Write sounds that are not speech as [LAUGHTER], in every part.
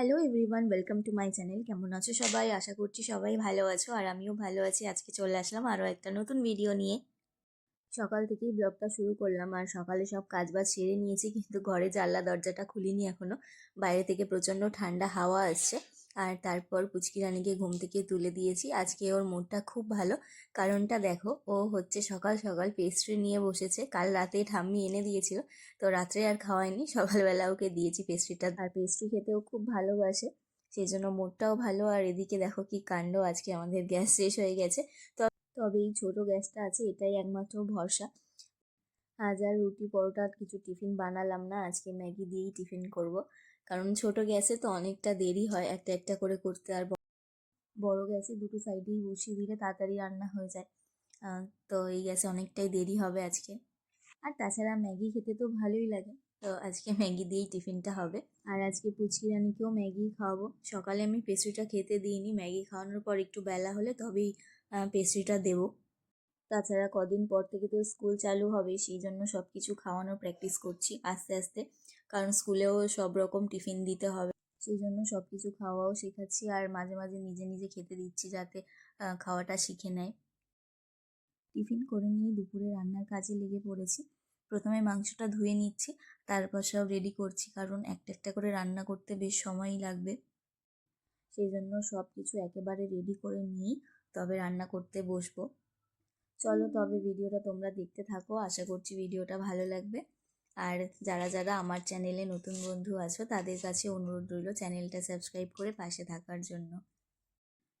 Hello everyone welcome to my channel কেমন আছো সবাই? আশা করছি সবাই ভালো আছো, আর আমিও ভালো আছি। আজকে চলে আসলাম আরও একটা নতুন ভিডিও নিয়ে। সকাল থেকেই ব্লগটা শুরু করলাম, আর সকালে সব কাজ বাজ সেরে নিয়েছি, কিন্তু ঘরে জানলা দরজাটা খুলিনি এখনও বাইরে থেকে প্রচণ্ড ঠান্ডা হাওয়া আসছে। আর তারপর পুচকি রানীকে ঘুম থেকে তুলে দিয়েছি। আজকে ওর মুডটা খুব ভালো। কারণটা দেখো, ও হচ্ছে সকাল সকাল পেস্ট্রি নিয়ে বসেছে। কাল রাতে ঠাম্মি এনে দিয়েছিল, তো রাত্রে আর খাওয়াইনি [LAUGHS] সকালবেলা ওকে দিয়েছি পেস্ট্রিটা আর পেস্ট্রি খেতেও খুব ভালোবাসে সেই জন্য মুডটাও ভালো। আর এদিকে দেখো কি কাণ্ড, আজকে আমাদের গ্যাস শেষ হয়ে গেছে। তো তবে এই ছোটো গ্যাসটা আছে, এটাই একমাত্র ভরসা। আজ আর রুটি পরোটা কিছু টিফিন বানালাম না, আজকে ম্যাগি দিয়েই টিফিন করব। কারণ ছোট গ্যাসে তো অনেকটা দেরি হয় একটা একটা করে করতে। আর বড় গ্যাসে দুটো সাইডেই বসিয়ে দিলে তাড়াতাড়ি রান্না হয়ে যায়। তো এই গ্যাসে অনেকটাই দেরি হবে আজকে। আর তাছাড়া ম্যাগি খেতে তো ভালোই লাগে। তো আজকে ম্যাগি দিয়েই টিফিনটা হবে। আর আজকে পুচকি রানীকেও ম্যাগি খাওয়াবো। সকালে আমি পেস্ট্রিটা খেতে দিইনি। ম্যাগি খাওয়ানোর পর একটু বেলা হলে তবেই পেস্ট্রিটা দেবো। তাছাড়া কদিন পর থেকে তো স্কুল চালু হবে সেই জন্য সব কিছু খাওয়ানোর প্র্যাকটিস করছি আস্তে আস্তে। কারণ স্কুলেও সব রকম টিফিন দিতে হবে সেই জন্য সব কিছু খাওয়াও শেখাচ্ছি আর মাঝে মাঝে নিজে নিজে খেতে দিচ্ছি যাতে খাওয়াটা শিখে নেয়। টিফিন করে নিয়ে দুপুরে রান্নার কাজে লেগে পড়েছি। প্রথমে মাংসটা ধুয়ে নিচ্ছি, তারপর সব রেডি করছি, কারণ একটা একটা করে রান্না করতে বেশ সময়ই লাগবে। সেই জন্য সব কিছু একেবারে রেডি করে নিয়েই তবে রান্না করতে বসবো। চলো তবে ভিডিওটা তোমরা দেখতে থাকো। আশা করছি ভিডিওটা ভালো লাগবে। আর যারা যারা আমার চ্যানেলে নতুন বন্ধু আছো, তাদের কাছে অনুরোধ রইল চ্যানেলটা সাবস্ক্রাইব করে পাশে থাকার জন্য।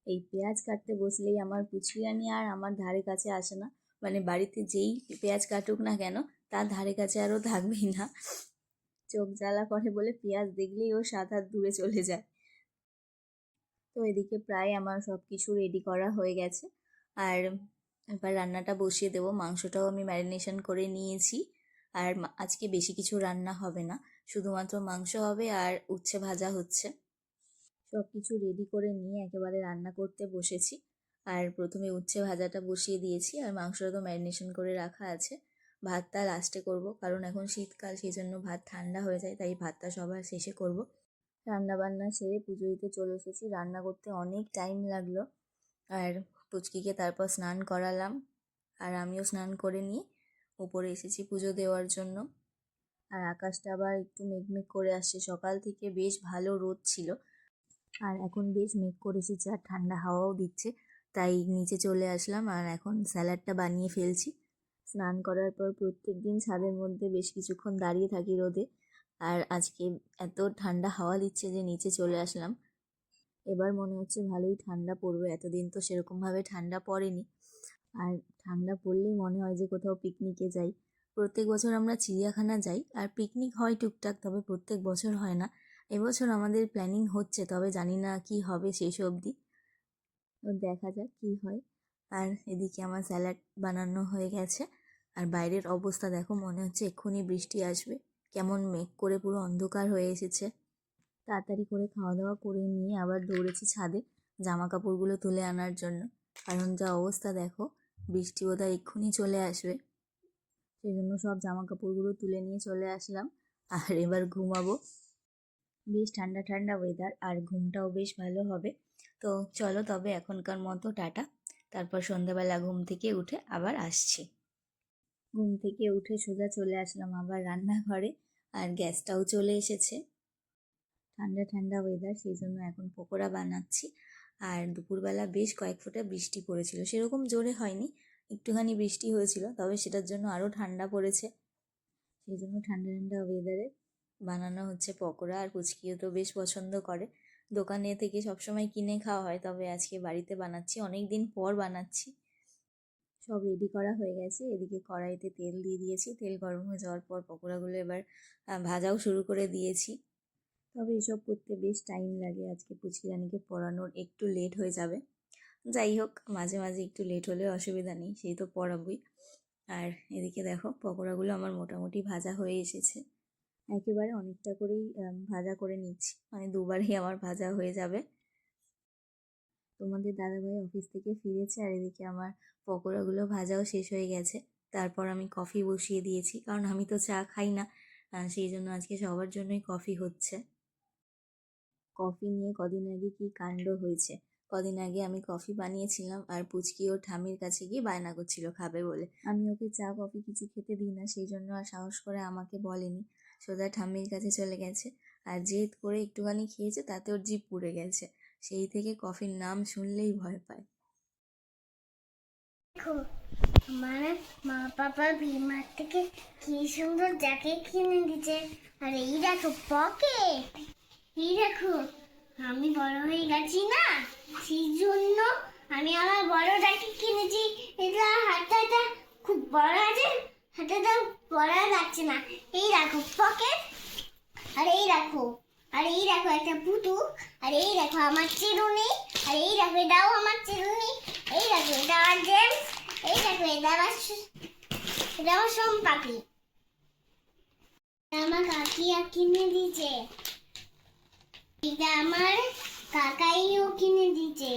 এই পেঁয়াজ কাটতে বসলেই আমার পুচকিরানি আর আমার ধারে কাছে আসে না। মানে বাড়িতে যেই পেঁয়াজ কাটুক না কেন, তার ধারে কাছে আরও থাকবেই না। চোখ জ্বালা করে বলে পেঁয়াজ দেখলেই ও সাত হাত দূরে চলে যায়। তো এদিকে প্রায় আমার সব কিছু রেডি করা হয়ে গেছে। আর এবার রান্নাটা বসিয়ে দেবো। মাংসটাও আমি ম্যারিনেশন করে নিয়েছি। আর আজকে বেশি কিছু রান্না হবে না। শুধুমাত্র মাংস হবে আর উচ্ছে ভাজা হচ্ছে। সব কিছু রেডি করে নিয়ে একেবারে রান্না করতে বসেছি। আর প্রথমে উচ্ছে ভাজাটা বসিয়ে দিয়েছি। আর মাংসটা তো ম্যারিনেশন করে রাখা আছে। ভাতটা লাস্টে করব। কারণ এখন শীতকাল সেই জন্য ভাত ঠান্ডা হয়ে যায়, তাই ভাতটা সবার শেষে করব। রান্না বান্না সেরে পুজো দিতে চলে এসেছি। রান্না করতে অনেক টাইম লাগল। আর পুচকিকে তারপর স্নান করালাম আর আমিও স্নান করে নিয়ে উপরে এসেছি পুজো দেওয়ার জন্য। আর আকাশটা আবার একটু মেঘমেঘ করে আসছে। সকাল থেকে বেশ ভালো রোদ ছিল আর এখন বেশ মেঘ করে এসেছে আর ঠান্ডা হাওয়াও দিচ্ছে। তাই নিচে চলে আসলাম আর এখন স্যালাডটা বানিয়ে ফেলছি। স্নান করার পর প্রত্যেক দিন ছাদের মধ্যে বেশ কিছুক্ষণ দাঁড়িয়ে থাকি রোদে। আর আজকে এত ঠান্ডা হাওয়া দিচ্ছে যে নিচে চলে আসলাম। এবার মনে হচ্ছে ভালোই ঠান্ডা পড়বে। এতদিন তো সেরকমভাবে ঠান্ডা পড়েনি। আর ঠান্ডা পড়লেই মনে হয় যে কোথাও পিকনিকে যাই। প্রত্যেক বছর আমরা চিড়িয়াখানা যাই আর পিকনিক হয় টুকটাক, তবে প্রত্যেক বছর হয় না। এবছর আমাদের প্ল্যানিং হচ্ছে, তবে জানি না কি হবে শেষ অবধি। দেখা যাক কি হয়। আর এদিকে আমার স্যালাড বানানো হয়ে গেছে। আর বাইরের অবস্থা দেখো, মনে হচ্ছে এক্ষুনি বৃষ্টি আসবে। কেমন মেঘ করে পুরো অন্ধকার হয়ে এসেছে। তাড়াতাড়ি করে খাওয়া দাওয়া করে নিয়ে আবার দৌড়েছি ছাদে জামা কাপড়গুলো তুলে আনার জন্য। কারণ যা অবস্থা দেখো, বৃষ্টি বোধহয় এক্ষুনি চলে আসবে। সেই জন্য সব জামা কাপড়গুলো তুলে নিয়ে চলে আসলাম। আর এবার ঘুমাবো। বেশ ঠান্ডা ঠান্ডা ওয়েদার আর ঘুমটাও বেশ ভালো হবে। তো চলো তবে এখনকার মতো টাটা। তারপর সন্ধ্যাবেলা ঘুম থেকে উঠে আবার আসছি। ঘুম থেকে উঠে সোজা চলে আসলাম আবার রান্নাঘরে। আর গ্যাসটাও চলে এসেছে। ঠান্ডা ঠান্ডা ওয়েদার সেই জন্য এখন পকোড়া বানাচ্ছি। আর দুপুরবেলা বেশ কয়েক ফোঁটা বৃষ্টি পড়েছিল। সেরকম জোরে হয়নি, একটুখানি বৃষ্টি হয়েছিল, তবে সেটার জন্য আরও ঠান্ডা পড়েছে। সেই জন্য ঠান্ডা ঠান্ডা ওয়েদারে বানানো হচ্ছে পকোড়া। আর পুচকিও তো বেশ পছন্দ করে। দোকানে থেকে সবসময় কিনে খাওয়া হয়, তবে আজকে বাড়িতে বানাচ্ছি। অনেক দিন পর বানাচ্ছি। সব রেডি করা হয়ে গেছে। এদিকে কড়াইতে তেল দিয়ে দিয়েছি। তেল গরম হয়ে যাওয়ার পর পকোড়াগুলো এবার ভাজাও শুরু করে দিয়েছি। তবে এসব করতে বেশ টাইম লাগে আজকে পুচকি রানীকে পড়ানোর, একটু লেট হয়ে যাবে। যাই হোক, মাঝে মাঝে একটু লেট হলে অসুবিধা নেই, সেই তো পড়াবই। আর এদিকে দেখো, পকোড়াগুলো আমার মোটামুটি ভাজা হয়ে এসেছে। একেবারে অনেকটা করেই ভাজা করে নিচ্ছি। মানে দুবারই আমার ভাজা হয়ে যাবে। তোমাদের দাদাভাই অফিস থেকে ফিরেছে আর এদিকে আমার পকোড়াগুলো ভাজাও শেষ হয়ে গেছে। তারপর আমি কফি বসিয়ে দিয়েছি, কারণ আমি তো চা খাই না। সেই জন্য আজকে সবার জন্যই কফি হচ্ছে। কফি নিয়ে কদিন আগে কি কাণ্ড হয়েছে? কদিন আগে আমি কফি বানিয়েছিলাম আর পুচকি ওর ঠামির কাছে গিয়ে বায়না করছিল খাবে বলে। আমি ওকে চা, কফি কিছু খেতে দিই না, সেই জন্য আর সাহস করে আমাকে বলেনি। সোজা ঠাম্মির কাছে চলে গেছে আর জেদ করে একটুখানি খেয়েছে, তাতে ওর জিভ পুড়ে গেছে। সেই থেকে কফির নাম শুনলেই ভয় পায়। দেখো, আমার মা বাবার বিমার থেকে কি সুন্দর জ্যাকেট কিনে দিচ্ছে আর এই দেখো, পকেট! এই দেখো, আমি বড় হয়ে গেছি না? সেই জন্য আমি আমার বড় জ্যাকেট কিনেছি। এটা হাতটা খুব বড় আছে, হাতটা পরা যাচ্ছে না। এই দেখো পকেট আর এই দেখো, আর এই দেখো একটা পুতুল, আর এই দেখো আমার চিরুনি, আর এই দেখো এটাও আমার চিরুনি, এই দেখো এটা আমার জেমস এই দেখো এটা আমার এটা আমার সোম পাখি। আমার কাকিয়া কিনে দিয়েছে। এটা আমার দিয়েছে।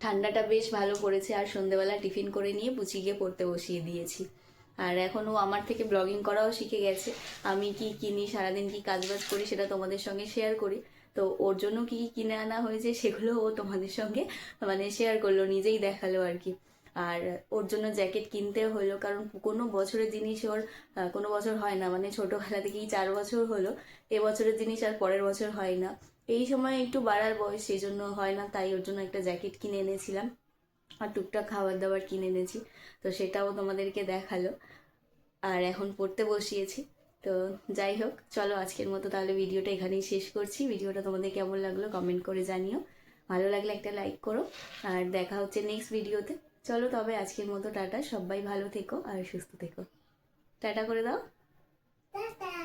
ঠান্ডাটা বেশ ভালো পড়েছে আর সন্ধেবেলা টিফিন করে নিয়ে পুচিকে পড়তে বসিয়ে দিয়েছি। আর এখন ও আমার থেকে ব্লগিং করাও শিখে গেছে। আমি কি কিনি, সারাদিন কি কাজবাজ করি সেটা তোমাদের সঙ্গে শেয়ার করি। তো ওর জন্য কি কি কিনে আনা হয়েছে সেগুলো ও তোমাদের সঙ্গে মানে শেয়ার করল, নিজেই দেখাল আর কি। আর ওর জন্য জ্যাকেট কিনতে হলো, কারণ কোনো বছরের জিনিস ওর কোনো বছর হয় না মানে ছোটোবেলা থেকেই চার বছর হলো এবছরের জিনিস আর পরের বছর হয় না। এই সময় একটু বাড়ার বয়স, সেই জন্য হয় না, তাই ওর জন্য একটা জ্যাকেট কিনে এনেছিলাম আর টুকটাক খাবার দাবার কিনে এনেছি, তো সেটাও তোমাদেরকে দেখাল। আর এখন পড়তে বসিয়েছি, তো যাই হোক, চলো আজকের মতো তাহলে ভিডিওটা এখানেই শেষ করছি। ভিডিওটা তোমাদের কেমন লাগল কমেন্ট করে জানিও। ভালো লাগলে একটা লাইক করো, আর দেখা হচ্ছে নেক্সট ভিডিওতে চলো তবে আজকের মতো টাটা, সবাই ভালো থেকো আর সুস্থ থেকো। টাটা করে দাও। টাটা।